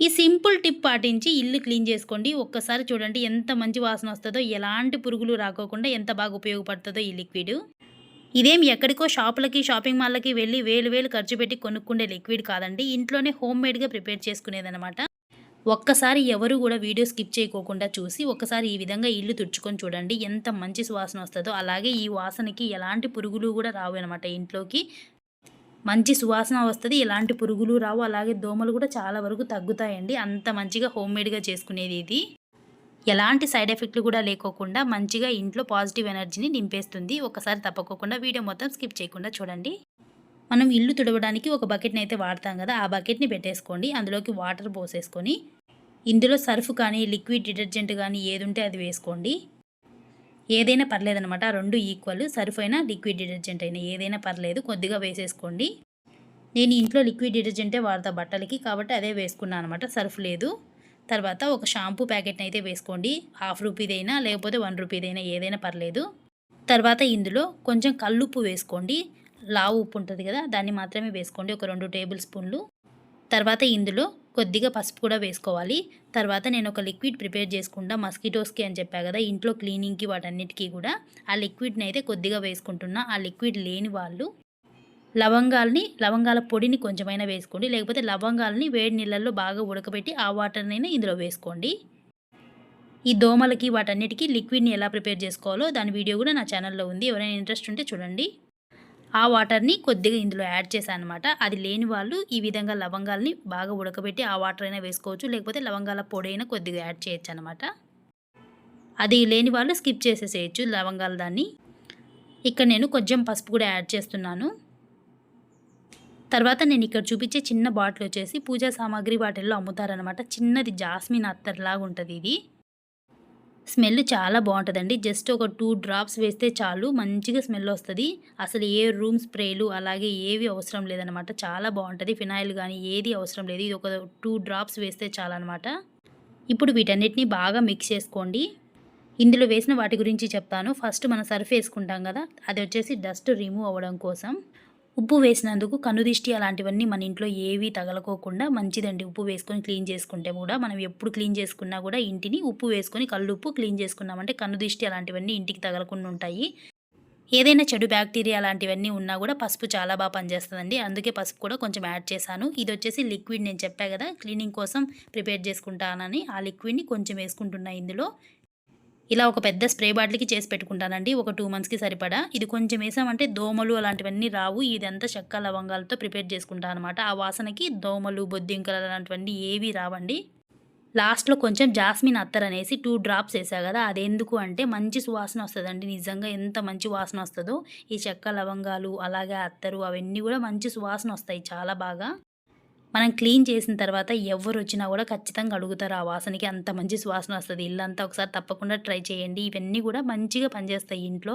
ఈ simple tip పాటించి ఇల్లు క్లీన్ చేసుకోండి. ఒక్కసారి చూడండి ఎంత మంచి వాసన వస్తుందో ఎలాంటి పురుగులు రాకోకుండా ఎంత బాగా ఉపయోగపడుతుందో ఈ లిక్విడ్. ఇదేం ఎక్కడికో షాపులకి షాపింగ్ మాల్లకి వెళ్ళి వేలు వేలు ఖర్చు పెట్టి కొనుక్కుండే లిక్విడ్ కాదండి. ఇంట్లోనే హోమ్ మేడ్గా ప్రిపేర్ చేసుకునేదనమాట ఒక్కసారి ఎవరు కూడా వీడియో స్కిప్ చేయకోకుండా చూసి ఒక్కసారి ఈ విధంగా ఇల్లు తుడుచుకొని చూడండి. ఎంత మంచి సువాసన వస్తుందో అలాగే ఈ వాసనకి ఎలాంటి పురుగులు కూడా రావు అనమాట ఇంట్లోకి. మంచి సువాసన వస్తుంది ఎలాంటి పురుగులు రావు అలాగే దోమలు కూడా చాలా వరకు తగ్గుతాయండి. అంత మంచిగా హోమ్మేడ్గా చేసుకునేది ఇది. ఎలాంటి సైడ్ ఎఫెక్ట్లు కూడా లేకోకుండా మంచిగా ఇంట్లో పాజిటివ్ ఎనర్జీని నింపేస్తుంది. ఒకసారి తప్పకోకుండా వీడియో మొత్తం స్కిప్ చేయకుండా చూడండి. మనం ఇల్లు తుడవడానికి ఒక బకెట్ని అయితే వాడతాం కదా ఆ బకెట్ని పెట్టేసుకోండి. అందులోకి వాటర్ పోసేసుకొని ఇందులో సర్ఫ్ కానీ లిక్విడ్ డిటర్జెంట్ కానీ ఏది ఉంటే అది వేసుకోండి. ఏదైనా పర్లేదనమాట ఆ రెండు ఈక్వల్ సర్ఫ్ అయినా లిక్విడ్ డిటర్జెంట్ అయినా. ఏదైనా పర్లేదు కొద్దిగా వేసేసుకోండి. నేను ఇంట్లో లిక్విడ్ డిటర్జెంటే వాడతా బట్టలకి. కాబట్టి అదే వేసుకున్నాను అనమాట సర్ఫ్ లేదు. తర్వాత ఒక షాంపూ ప్యాకెట్ని అయితే వేసుకోండి. హాఫ్ రూపీదైనా లేకపోతే వన్ రూపీదైనా ఏదైనా పర్లేదు. తర్వాత ఇందులో కొంచెం కల్లుప్పు వేసుకోండి. లావు ఉప్పు ఉంటుంది కదా దాన్ని మాత్రమే వేసుకోండి. ఒక రెండు టేబుల్ స్పూన్లు. తర్వాత ఇందులో కొద్దిగా పసుపు కూడా వేసుకోవాలి. తర్వాత నేను ఒక లిక్విడ్ ప్రిపేర్ చేసుకుంటా. మస్కిటోస్కి అని చెప్పా కదా ఇంట్లో క్లీనింగ్కి వాటన్నిటికీ కూడా ఆ లిక్విడ్ని అయితే కొద్దిగా వేసుకుంటున్నా. ఆ లిక్విడ్ లేని వాళ్ళు లవంగాల్ని లవంగాల పొడిని కొంచెమైనా వేసుకోండి. లేకపోతే లవంగాలని వేడి నీళ్ళల్లో బాగా ఉడకబెట్టి ఆ వాటర్నైనా ఇందులో వేసుకోండి. ఈ దోమలకి వాటన్నిటికీ లిక్విడ్ని ఎలా ప్రిపేర్ చేసుకోవాలో దాని వీడియో కూడా నా ఛానల్లో ఉంది. ఎవరైనా ఇంట్రెస్ట్ ఉంటే చూడండి. ఆ వాటర్ని కొద్దిగా ఇందులో యాడ్ చేశాను అనమాట అది లేని వాళ్ళు ఈ విధంగా లవంగాల్ని బాగా ఉడకబెట్టి ఆ వాటర్ అయినా వేసుకోవచ్చు. లేకపోతే లవంగాల పొడి అయినా కొద్దిగా యాడ్ చేయొచ్చు అనమాట అది లేని వాళ్ళు స్కిప్ చేసేసేయచ్చు లవంగాల దాన్ని. ఇక్కడ నేను కొంచెం పసుపు కూడా యాడ్ చేస్తున్నాను. తర్వాత నేను ఇక్కడ చూపించే చిన్న బాటిల్ వచ్చేసి పూజా సామాగ్రి బాటిల్లో అమ్ముతారనమాట. చిన్నది జాస్మిన్ అత్తర్లాగా ఉంటుంది ఇది. స్మెల్ చాలా బాగుంటుందండి. జస్ట్ ఒక టూ డ్రాప్స్ వేస్తే చాలు మంచిగా స్మెల్ వస్తుంది. అసలు ఏ రూమ్ స్ప్రేలు అలాగే ఏవి అవసరం లేదనమాట చాలా బాగుంటుంది. ఫినాయిల్ కానీ ఏది అవసరం లేదు. ఇది ఒక టూ డ్రాప్స్ వేస్తే చాలన్నమాట. ఇప్పుడు వీటన్నిటిని బాగా మిక్స్ చేసుకోండి. ఇందులో వేసిన వాటి గురించి చెప్తాను. ఫస్ట్ మనం సర్ఫ్ వేసుకుంటాం కదా అది వచ్చేసి డస్ట్ రిమూవ్ అవ్వడం కోసం. ఉప్పు వేసినందుకు కనుదిష్టి అలాంటివన్నీ మన ఇంట్లో ఏవి తగలకోకుండా మంచిదండి. ఉప్పు వేసుకొని క్లీన్ చేసుకుంటే కూడా మనం ఎప్పుడు క్లీన్ చేసుకున్నా కూడా ఇంటిని ఉప్పు వేసుకొని కళ్ళు ఉప్పు క్లీన్ చేసుకున్నామంటే కనుదిష్టి అలాంటివన్నీ ఇంటికి తగలకుండా ఉంటాయి. ఏదైనా చెడు బ్యాక్టీరియా అలాంటివన్నీ ఉన్నా కూడా పసుపు చాలా బాగా పనిచేస్తుందండి. అందుకే పసుపు కూడా కొంచెం యాడ్ చేశాను. ఇది వచ్చేసి లిక్విడ్ నేను చెప్పా కదా క్లీనింగ్ కోసం ప్రిపేర్ చేసుకుంటానని. ఆ లిక్విడ్ని కొంచెం వేసుకుంటున్నా ఇందులో. ఇలా ఒక పెద్ద స్ప్రే బాటిల్కి చేసి పెట్టుకుంటానండి. ఒక టూ మంత్స్కి సరిపడా. ఇది కొంచెం వేసామంటే దోమలు అలాంటివన్నీ రావు. ఇదంతా చెక్క లవంగాలతో ప్రిపేర్ చేసుకుంటాను అనమాట ఆ వాసనకి దోమలు బొద్దింకలు అలాంటివన్నీ ఏవి రావండి. లాస్ట్లో కొంచెం జాస్మిన్ అత్తర్ అనేసి టూ డ్రాప్స్ వేసా కదా అది ఎందుకు అంటే మంచి సువాసన వస్తుందండి. నిజంగా ఎంత మంచి వాసన వస్తుందో. ఈ చెక్క లవంగాలు అలాగే అత్తరు అవన్నీ కూడా మంచి సువాసన వస్తాయి చాలా బాగా. మనం క్లీన్ చేసిన తర్వాత ఎవరు వచ్చినా కూడా ఖచ్చితంగా అడుగుతారు ఆ వాసనకి అంత మంచి సువాసన వస్తుంది ఇల్లంతా ఒకసారి తప్పకుండా ట్రై చేయండి. ఇవన్నీ కూడా మంచిగా పనిచేస్తాయి ఇంట్లో.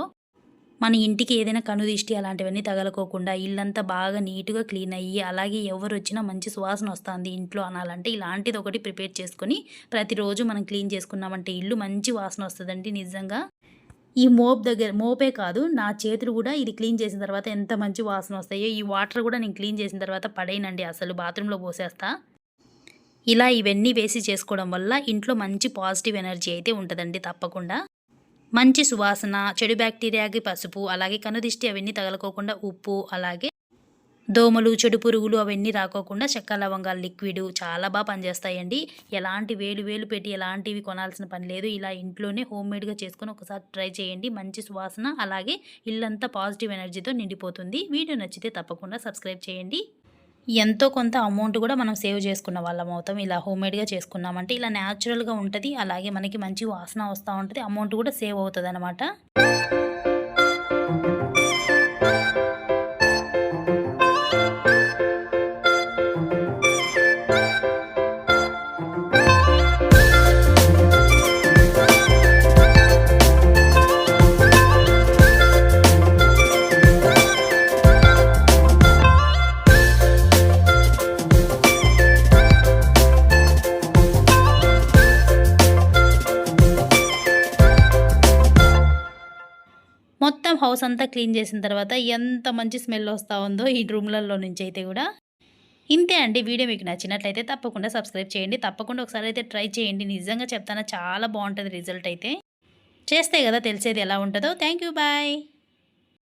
మన ఇంటికి ఏదైనా కనుదిష్టి అలాంటివన్నీ తగలకోకుండా ఇల్లంతా బాగా నీట్గా క్లీన్ అయ్యి అలాగే ఎవరు వచ్చినా మంచి సువాసన వస్తుంది ఇంట్లో అనాలంటే ఇలాంటిది ఒకటి ప్రిపేర్ చేసుకొని ప్రతిరోజు మనం క్లీన్ చేసుకున్నామంటే ఇల్లు మంచి వాసన వస్తుందండి నిజంగా. ఈ మోప్ దగ్గర మోపే కాదు నా చేతులు కూడా ఇది క్లీన్ చేసిన తర్వాత ఎంత మంచి వాసన వస్తాయో ఈ వాటర్ కూడా నేను క్లీన్ చేసిన తర్వాత పడేయనండి అసలు బాత్రూంలో పోసేస్తా. ఇలా ఇవన్నీ వేసి చేసుకోవడం వల్ల ఇంట్లో మంచి పాజిటివ్ ఎనర్జీ అయితే ఉంటుందండి తప్పకుండా. మంచి సువాసన చెడు బ్యాక్టీరియాకి పసుపు అలాగే కనుదిష్టి అవన్నీ తగలకోకుండా ఉప్పు అలాగే దోమలు చెడు పురుగులు అవన్నీ రాకోకుండా చెక్క లవంగాల లిక్విడ్ చాలా బాగా పనిచేస్తాయండి. ఎలాంటి వేలు వేలు పెట్టి ఎలాంటివి కొనాల్సిన పని లేదు. ఇలా ఇంట్లోనే హోమ్ మేడ్గా చేసుకొని ఒకసారి ట్రై చేయండి. మంచి సువాసన అలాగే ఇల్లంతా పాజిటివ్ ఎనర్జీతో నిండిపోతుంది. వీడియో నచ్చితే తప్పకుండా సబ్స్క్రైబ్ చేయండి. ఎంతో కొంత అమౌంట్ కూడా మనం సేవ్ చేసుకున్న వాళ్ళం అవుతాం. ఇలా హోమ్మేడ్గా చేసుకున్నామంటే ఇలా న్యాచురల్గా ఉంటుంది. అలాగే మనకి మంచి వాసన వస్తూ ఉంటుంది. అమౌంట్ కూడా సేవ్ అవుతుంది మొత్తం హౌస్ అంతా క్లీన్ చేసిన తర్వాత ఎంత మంచి స్మెల్ వస్తూ ఉందో ఈ రూమ్లలో నుంచి అయితే కూడా. ఇంతే అండి వీడియో మీకు నచ్చినట్లయితే తప్పకుండా సబ్స్క్రైబ్ చేయండి. తప్పకుండా ఒకసారి అయితే ట్రై చేయండి. నిజంగా చెప్తాను చాలా బాగుంటుంది రిజల్ట్ అయితే. చేస్తే కదా తెలిసేది ఎలా ఉంటుందో. Thank you bye